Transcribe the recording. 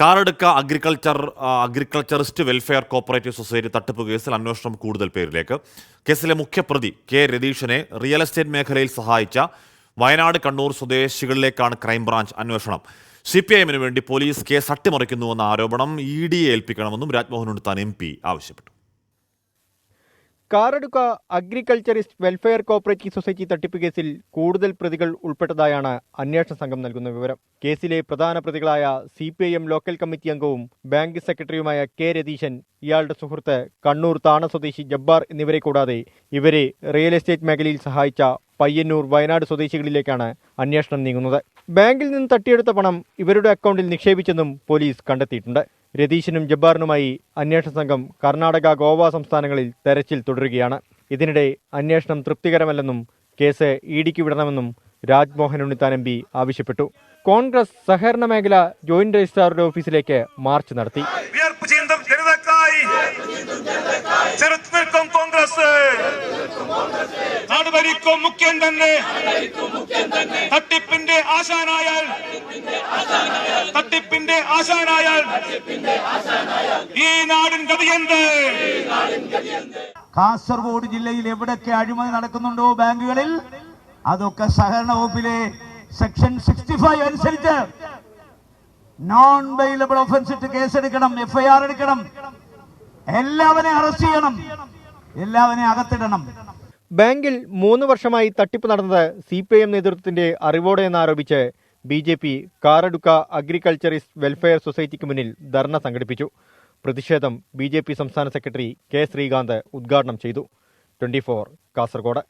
Karadukka agriculture agriculturist welfare cooperative society തട്ടിപ്പ് കേസിൽ അന്വേഷണം കൂടുതൽ പേരിലേക്ക്. കേസിലെ മുഖ്യപ്രതി കെ രതീഷിനെ റിയൽ എസ്റ്റേറ്റ് മേഖലയിൽ സഹായിച്ച വയനാട് കണ്ണൂർ സ്വദേശികളിലേക്കാണ് ക്രൈംബ്രാഞ്ച് അന്വേഷണം. സി പി ഐഎമ്മിന് വേണ്ടി പോലീസ് കേസ് അട്ടിമറിക്കുന്നുവെന്ന ആരോപണം ഇ ഡിയെ ഏൽപ്പിക്കണമെന്നും രാജ്മോഹൻ ഉണ്ണിത്താൻ എം പി ആവശ്യപ്പെട്ടു. Karadukka agriculturist welfare cooperative society തട്ടിപ്പ് കേസിൽ കൂടുതൽ പ്രതികൾ ഉൾപ്പെട്ടതായാണ് അന്വേഷണ സംഘം നൽകുന്ന വിവരം. കേസിലെ പ്രധാന പ്രതികളായ C P I M local committee അംഗവും ബാങ്ക് സെക്രട്ടറിയുമായ കെ രതീശൻ ഇയാളുടെ സുഹൃത്ത് കണ്ണൂർ താണ സ്വദേശി ജബ്ബാർ എന്നിവരെ കൂടാതെ ഇവരെ റിയൽ എസ്റ്റേറ്റ് മേഖലയിൽ സഹായിച്ച പയ്യന്നൂർ വയനാട് സ്വദേശികളിലേക്കാണ് അന്വേഷണം നീങ്ങുന്നത്. ബാങ്കിൽ നിന്ന് തട്ടിയെടുത്ത പണം ഇവരുടെ അക്കൗണ്ടിൽ നിക്ഷേപിച്ചെന്നും പോലീസ് കണ്ടെത്തിയിട്ടുണ്ട്. രതീശനും ജബ്ബാറിനുമായി അന്വേഷണ സംഘം കർണാടക ഗോവ സംസ്ഥാനങ്ങളിൽ തെരച്ചിൽ തുടരുകയാണ്. ഇതിനിടെ അന്വേഷണം തൃപ്തികരമല്ലെന്നും കേസ് ഇ ഡിക്ക് വിടണമെന്നും രാജ്മോഹൻ ഉണ്ണിത്താൻ എം പി ആവശ്യപ്പെട്ടു. കോൺഗ്രസ് സഹകരണ മേഖല ജോയിന്റ് രജിസ്ട്രാറുടെ ഓഫീസിലേക്ക് മാർച്ച് നടത്തി. കോൺഗ്രസ്. ആശാനായാൽ തട്ടിപ്പിന്റെ ആശാനായാൽ ഈ നാടിൻ ഗതിയെന്ത്? കാസർഗോഡ് ജില്ലയിൽ എവിടൊക്കെ അഴിമതി നടക്കുന്നുണ്ടോ ബാങ്കുകളിൽ? അതൊക്കെ സഹകരണ വകുപ്പിലെ സെക്ഷൻ സിക്സ്റ്റി ഫൈവ് അനുസരിച്ച് നോൺ വെയിലബിൾ ഒഫൻസ് ഇട്ട് കേസെടുക്കണം എഫ്ഐആർ എടുക്കണം. എല്ലാവരെയും അറസ്റ്റ് ചെയ്യണം. എല്ലാവരെയും അകത്തിടണം. ബാങ്കിൽ മൂന്ന് വർഷമായി തട്ടിപ്പ് നടന്നത് സി പി ഐ എം നേതൃത്വത്തിന്റെ അറിവോടെ എന്നാരോപിച്ച് B J P Karadukka agriculturist welfare സൊസൈറ്റിക്ക് മുന്നിൽ ധർണ സംഘടിപ്പിച്ചു. പ്രതിഷേധം ബി ജെ പി സംസ്ഥാന സെക്രട്ടറി കെ ശ്രീകാന്ത് ഉദ്ഘാടനം ചെയ്തു. ട്വന്റി കാസർഗോഡ്.